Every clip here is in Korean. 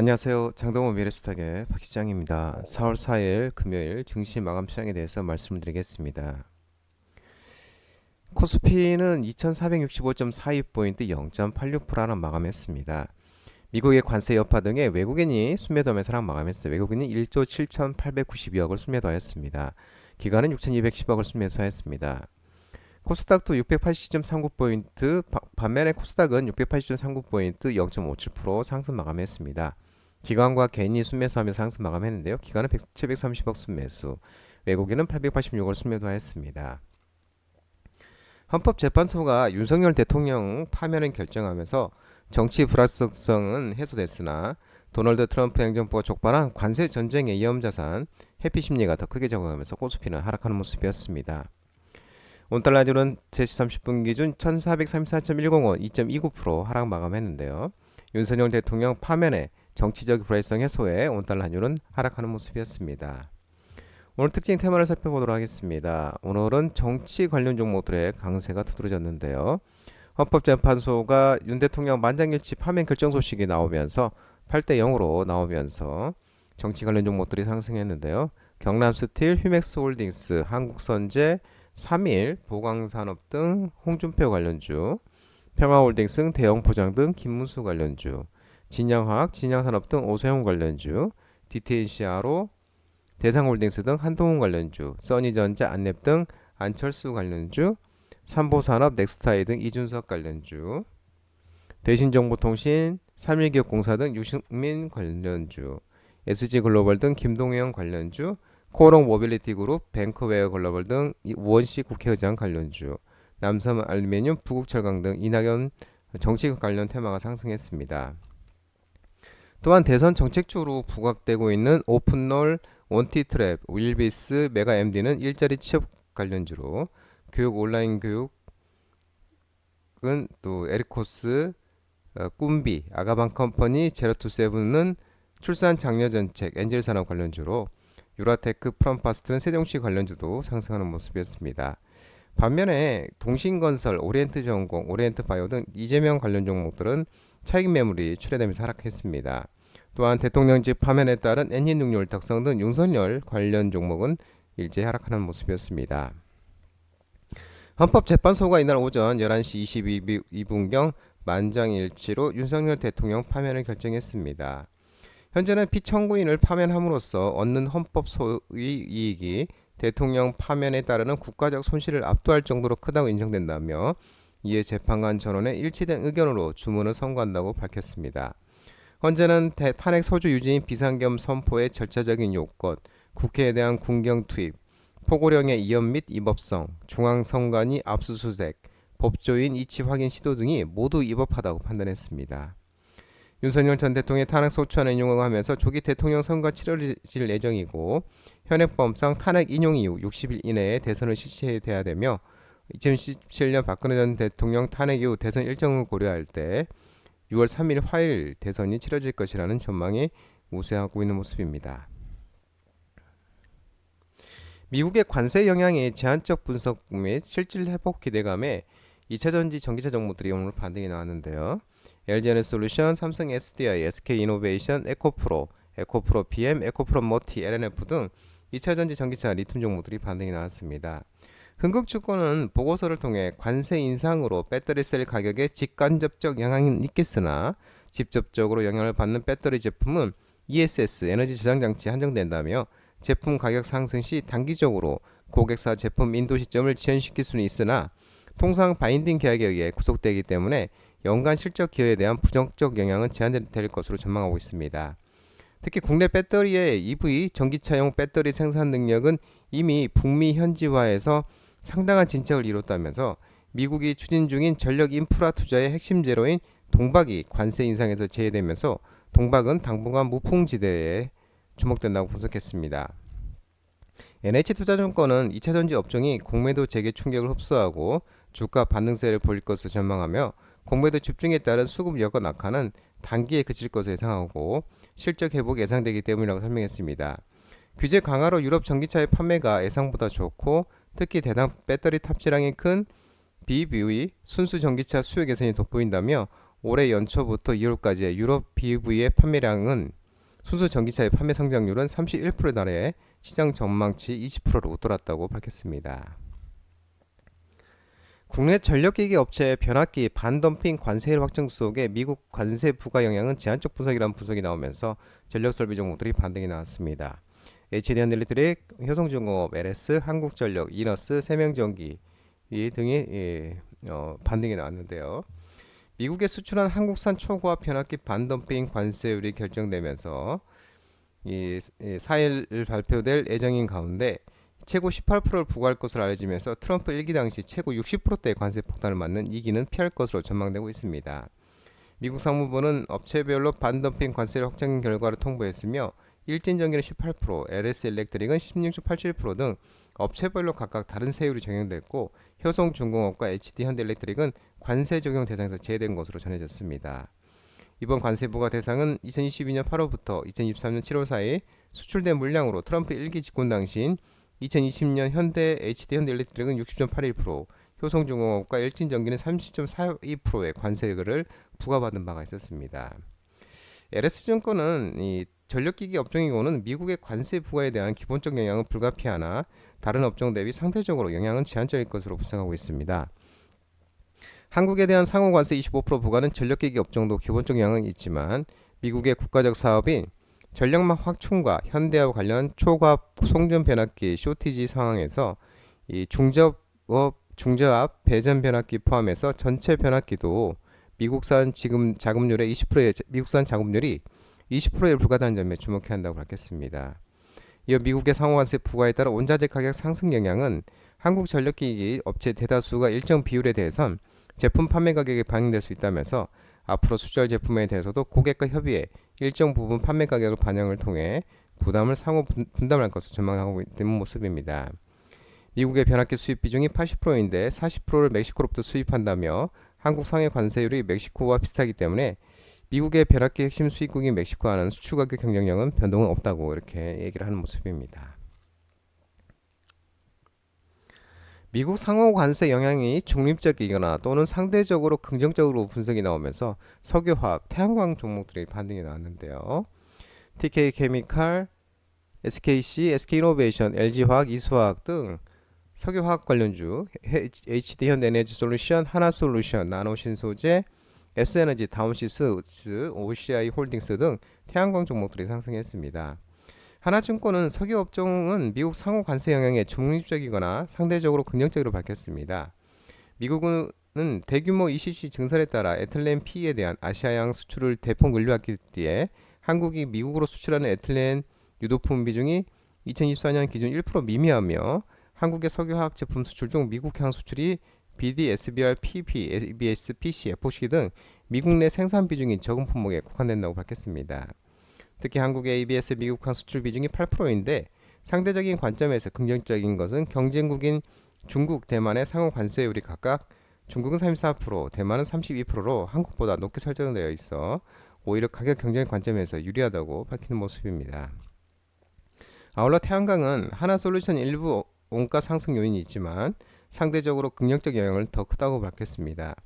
안녕하세요. 장동호 미래스탁의 박 시장입니다. 4월 4일 금요일 증시 마감 시장에 대해서 말씀을 드리겠습니다. 코스피는 2465.42포인트 0.86%로 마감했습니다. 미국의 관세 여파 등의 외국인이 순매도 매수랑 마감했습니다. 외국인이 1조 7,892억을 순매도하였습니다. 기간은 6,210억을 순매수하였습니다. 코스닥도 680.39포인트, 반면에 코스닥은 680.39포인트 0.57% 상승 마감했습니다. 기관과 개인이 순매수하며 상승 마감했는데요. 기관은 730억 순매수, 외국인은 886억 순매도하였습니다. 헌법재판소가 윤석열 대통령 파면을 결정하면서 정치 불확실성은 해소됐으나 도널드 트럼프 행정부가 촉발한 관세 전쟁의 위험 자산 해피 심리가 더 크게 적응하면서 코스피는 하락하는 모습이었습니다. 온달러주는 제3 0분 기준 1434.105원 2.29% 하락 마감했는데요. 윤석열 대통령 파면에 정치적 불안성 해소에 온달러 환율은 하락하는 모습이었습니다. 오늘 특징 테마를 살펴보도록 하겠습니다. 오늘은 정치 관련 종목들의 강세가 두드러졌는데요. 헌법재판소가 윤 대통령 만장일치 파면 결정 소식이 나오면서 8대 0으로 나오면서 정치 관련 종목들이 상승했는데요. 경남스틸, 휴맥스홀딩스, 한국선제, 3일, 보강산업 등 홍준표 관련주, 평화홀딩스, 대형 포장 등 김문수 관련주, 진양화학, 진양산업 등 오세훈 관련주, DTNCR로 대상홀딩스 등 한동훈 관련주, 써니전자, 안랩 등 안철수 관련주, 삼보산업, 넥스타이 등 이준석 관련주, 대신정보통신, 삼일기업공사 등 유승민 관련주, SG글로벌 등 김동영 관련주, 코롱 모빌리티 그룹, 뱅크웨어 글로벌 등 우원식 국회의장 관련주, 남섬 알루미늄, 부국철강 등 이낙연 정치 관련 테마가 상승했습니다. 또한 대선 정책주로 부각되고 있는 오픈롤, 원티트랩, 윌비스, 메가MD는 일자리 취업 관련주로 교육 온라인 교육은 또 에리코스, 어, 꿈비, 아가방 컴퍼니, 제로투세븐은 출산 장려 정책, 엔젤 산업 관련주로 유라테크, 프롬파스트는 세종시 관련주도 상승하는 모습이었습니다. 반면에 동신건설, 오리엔트전공, 오리엔트바이오 등 이재명 관련 종목들은 차익 매물이 출회되면서 하락했습니다. 또한 대통령직 파면에 따른 엔진 능률 특성 등 윤석열 관련 종목은 일제 하락하는 모습이었습니다. 헌법재판소가 이날 오전 11시 22분경 만장일치로 윤석열 대통령 파면을 결정했습니다. 현재는 피청구인을 파면함으로써 얻는 헌법 소의 이익이 대통령 파면에 따르는 국가적 손실을 압도할 정도로 크다고 인정된다며 이에 재판관 전원의 일치된 의견으로 주문을 선고한다고 밝혔습니다. 현재는 탄핵 소주 유진 비상겸 선포의 절차적인 요건, 국회에 대한 군경 투입, 포고령의 이연 및 위법성, 중앙선관위 압수수색, 법조인 이치 확인 시도 등이 모두 위법하다고 판단했습니다. 윤석열 전 대통령의 탄핵 소추안을 인용하면서 조기 대통령 선거 치러질 예정이고 현행법상 탄핵 인용 이후 60일 이내에 대선을 실시해야 되며 2017년 박근혜 전 대통령 탄핵 이후 대선 일정을 고려할 때 6월 3일 화요일 대선이 치러질 것이라는 전망이 우세하고 있는 모습입니다. 미국의 관세 영향의 제한적 분석 및 실질 회복 기대감에 2차 전지 전기차 종목들이 오늘 반등이 나왔는데요. LG에너솔루션, 삼성 SDI, SK이노베이션, 에코프로, 에코프로 PM, 에코프로 머티, LNF 등 2차 전지 전기차 리튬 종목들이 반등이 나왔습니다. 흥국증권은 보고서를 통해 관세 인상으로 배터리 셀 가격에 직간접적 영향은 있겠으나 직접적으로 영향을 받는 배터리 제품은 ESS 에너지 저장 장치 한정된다며 제품 가격 상승 시 단기적으로 고객사 제품 인도 시점을 지연시킬 수는 있으나 통상 바인딩 계약에 의해 구속되기 때문에 연간 실적 기여에 대한 부정적 영향은 제한될 것으로 전망하고 있습니다. 특히 국내 배터리의 EV 전기차용 배터리 생산 능력은 이미 북미 현지화에서 상당한 진척을 이뤘다면서 미국이 추진 중인 전력 인프라 투자의 핵심 제로인 동박이 관세 인상에서 제외되면서 동박은 당분간 무풍지대에 주목된다고 분석했습니다. NH투자증권은 2차 전지 업종이 공매도 재개 충격을 흡수하고 주가 반등세를 보일 것으로 전망하며 공매도 집중에 따른 수급 여건 악화는 단기에 그칠 것으로 예상하고 실적 회복이 예상되기 때문이라고 설명했습니다. 규제 강화로 유럽 전기차의 판매가 예상보다 좋고 특히 대당 배터리 탑재량이 큰 BBV 순수 전기차 수요 개선이 돋보인다며 올해 연초부터 2월까지의 유럽 BEV의 판매량은 순수 전기차의 판매 성장률은 31%에 달해 시장 전망치 20%로 웃돌았다고 밝혔습니다. 국내 전력기기 업체의 변압기 반덤핑 관세율 확정 속에 미국 관세 부과 영향은 제한적 분석이라는 분석이 나오면서 전력 설비 종목들이 반등이 나왔습니다. HDN 일렉트릭, 효성중공업, LS, 한국전력, 이너스, 세명전기 이 등이 예, 어, 반등이 나왔는데요. 미국에 수출한 한국산 초고압 변압기 반덤핑 관세율이 결정되면서 이, 이 4일 발표될 예정인 가운데 최고 18%를 부과할 것으로 알려지면서 트럼프 1기 당시 최고 60%대의 관세 폭탄을 맞는 2기는 피할 것으로 전망되고 있습니다. 미국 상무부는 업체별로 반덤핑 관세를 확정 결과를 통보했으며 일진전기는 18%, LS 일렉트릭은 16.87%등 업체별로 각각 다른 세율이 적용됐고 효성중공업과 HD 현대일렉트릭은 관세 적용 대상에서 제외된 것으로 전해졌습니다. 이번 관세 부과 대상은 2022년 8월부터 2023년 7월 사이 수출된 물량으로 트럼프 1기 집권 당시인 2020년 현대 HD 현대 일렉트릭은 60.81%, 효성중공업과 일진전기는 30.42%의 관세를 부과받은 바가 있었습니다. LS증권은 이 전력기기 업종이고는 미국의 관세 부과에 대한 기본적 영향은 불가피하나 다른 업종 대비 상대적으로 영향은 제한적일 것으로 분석하고 있습니다. 한국에 대한 상호 관세 25% 부과는 전력기기 업종도 기본적 영향은 있지만 미국의 국가적 사업인 전력망 확충과 현대와 관련 초과압 송전 변압기 쇼티지 상황에서 이 중저업 중저압 배전 변압기 포함해서 전체 변압기도 미국산 지금 자금률의 20%의 미국산 자금률이 20%에 불과하다는 점에 주목해야 한다고 밝혔습니다. 이어 미국의 상호관세 부과에 따라 원자재 가격 상승 영향은 한국 전력기기 업체 대다수가 일정 비율에 대해선 제품 판매 가격에 반영될 수 있다면서 앞으로 수절 제품에 대해서도 고객과 협의해 일정 부분 판매 가격을 반영을 통해 부담을 상호 분담할 것을 전망하고 있는 모습입니다. 미국의 변압기 수입 비중이 80%인데 40%를 멕시코로부터 수입한다며 한국 상해 관세율이 멕시코와 비슷하기 때문에 미국의 벼락기 핵심 수입국인 멕시코와는 수출 가격 경쟁력은 변동은 없다고 이렇게 얘기를 하는 모습입니다. 미국 상호 관세 영향이 중립적이거나 또는 상대적으로 긍정적으로 분석이 나오면서 석유화학, 태양광 종목들이 반등이 나왔는데요. TK 케미칼, SKC, SK이노베이션, LG화학, 이수화학 등 석유화학 관련주, HD 현대에너지 솔루션, 하나솔루션, 나노신소재, S에너지, 다운시스, OCI 홀딩스 등 태양광 종목들이 상승했습니다. 하나증권은 석유 업종은 미국 상호 관세 영향에 중립적이거나 상대적으로 긍정적으로 밝혔습니다. 미국은 대규모 ECC 증설에 따라 에틸렌 P에 대한 아시아양 수출을 대폭 늘려왔기 뒤에 한국이 미국으로 수출하는 에틸렌 유도품 비중이 2024년 기준 1% 미미하며 한국의 석유화학 제품 수출 중 미국향 수출이 BD, SBR, PP, ABS, PC, FOC 등 미국 내 생산 비중이 적은 품목에 국한된다고 밝혔습니다. 특히 한국의 ABS 미국항 수출 비중이 8%인데 상대적인 관점에서 긍정적인 것은 경쟁국인 중국, 대만의 상호 관세율이 각각 중국은 34%, 대만은 32%로 한국보다 높게 설정되어 있어 오히려 가격 경쟁 관점에서 유리하다고 밝히는 모습입니다. 아울러 태양광은 하나솔루션 일부 원가 상승 요인이 있지만 상대적으로 긍정적 영향을 더 크다고 밝혔습니다.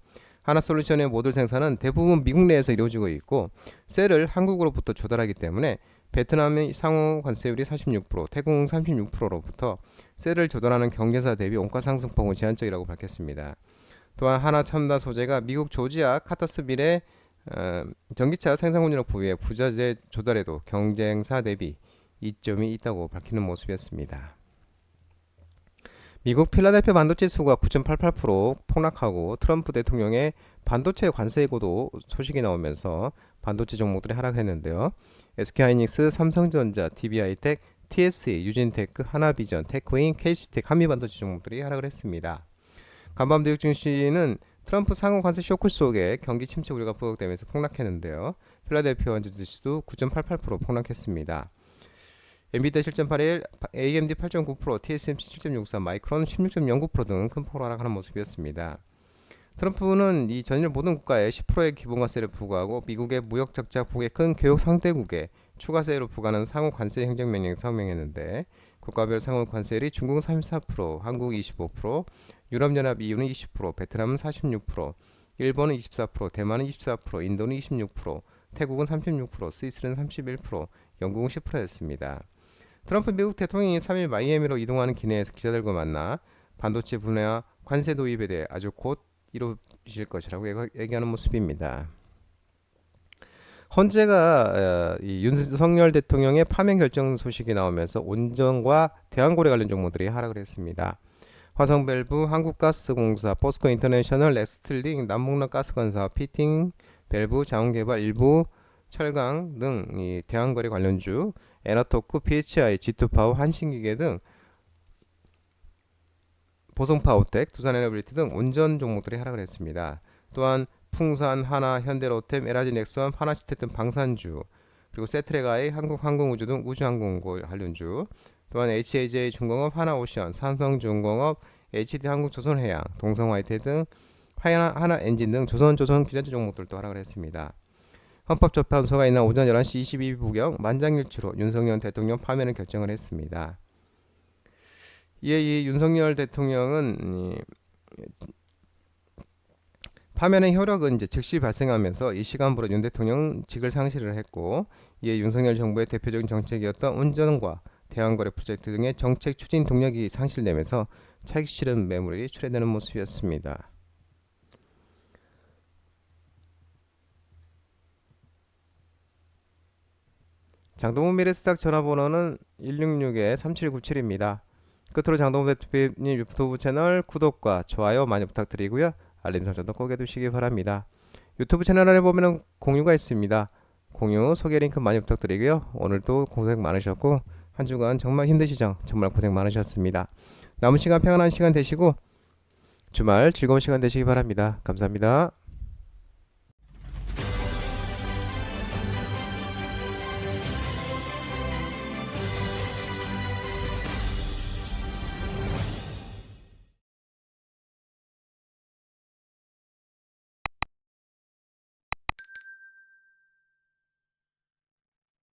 하나솔루션의 모듈 생산은 대부분 미국 내에서 이루어지고 있고 셀을 한국으로부터 조달하기 때문에 베트남의 상호 관세율이 46%, 태국 36%로부터 셀을 조달하는 경제사 대비 원가 상승폭은 제한적이라고 밝혔습니다. 또한 하나 첨단 소재가 미국 조지아 카타스빌의 어, 전기차 생산 공연력 부위의 부자재 조달에도 경쟁사 대비 이점이 있다고 밝히는 모습이었습니다. 미국 필라델피아 반도체 수가 9.88% 폭락하고 트럼프 대통령의 반도체 관세 예고도 소식이 나오면서 반도체 종목들이 하락했는데요. SK하이닉스, 삼성전자, DB하이텍, TSE, 유진테크, 하나비전, 테크인, KC텍, 한미반도체 종목들이 하락을 했습니다. 간밤 뉴욕 증시는 트럼프 상호 관세 쇼크 속에 경기 침체 우려가 부각되면서 폭락했는데요. 필라델피아 원주 지수도 9.88% 폭락했습니다. 엔비디아 7.81, AMD 8.9%, TSMC 7.64, 마이크론 16.09%등 큰 폭으로 하락하는 모습이었습니다. 트럼프는 이 전일 모든 국가에 10%의 기본관세를 부과하고 미국의 무역 적자 폭에 큰 교역 상대국에 추가세를 부과하는 상호 관세 행정 명령을 성명했는데 국가별 상호 관세율이 중국은 34%, 한국 25%, 유럽연합 EU는 20%, 베트남은 46%, 일본은 24%, 대만은 24%, 인도는 26%, 태국은 36%, 스위스는 31%, 영국은 10%였습니다. 트럼프 미국 대통령이 3일 마이애미로 이동하는 기내에서 기자들과 만나 반도체 분야 관세 도입에 대해 아주 곧 이루어질 것이라고 얘기- 얘기하는 모습입니다. 헌재가 어, 이 윤석열 대통령의 파면 결정 소식이 나오면서 온전과 대한고래 관련 종목들이 하락을 했습니다. 화성밸브, 한국가스공사, 포스코 인터내셔널, 렉스틀링, 남북락 가스건사, 피팅, 밸브, 자원개발, 일부 철강 등 이 대한거래 관련주, 에너토크, PHI, G2파워, 한신기계 등 보성파워텍, 두산에너빌리티 등 온전 종목들이 하락을 했습니다. 또한 풍산, 하나, 현대로템, 에라지 넥스원, 파나시텍 등 방산주, 그리고 세트레가이, 한국항공우주 등 우주항공고 관련주, 또한 HAJ 중공업, 하나오션, 삼성중공업, HD 한국조선해양, 동성화이트 등 하나, 하나 엔진 등 조선 조선 기자재 종목들도 하락을 했습니다. 헌법재판소가 이날 오전 11시 22분경 만장일치로 윤석열 대통령 파면을 결정을 했습니다. 이에 이 윤석열 대통령은 이 파면의 효력은 이제 즉시 발생하면서 이 시간부로 윤 대통령 직을 상실을 했고 이에 윤석열 정부의 대표적인 정책이었던 운전과 대한거래 프로젝트 등의 정책 추진 동력이 상실되면서 차익 실현 매물이 출회되는 모습이었습니다. 장동훈 미래스탁 전화번호는 166-3797입니다. 끝으로 장동훈 대표님 유튜브 채널 구독과 좋아요 많이 부탁드리고요. 알림 설정도 꼭 해두시기 바랍니다. 유튜브 채널에 보면 공유가 있습니다. 공유 소개 링크 많이 부탁드리고요. 오늘도 고생 많으셨고 한 주간 정말 힘드시죠? 정말 고생 많으셨습니다. 남은 시간 평안한 시간 되시고 주말 즐거운 시간 되시기 바랍니다. 감사합니다.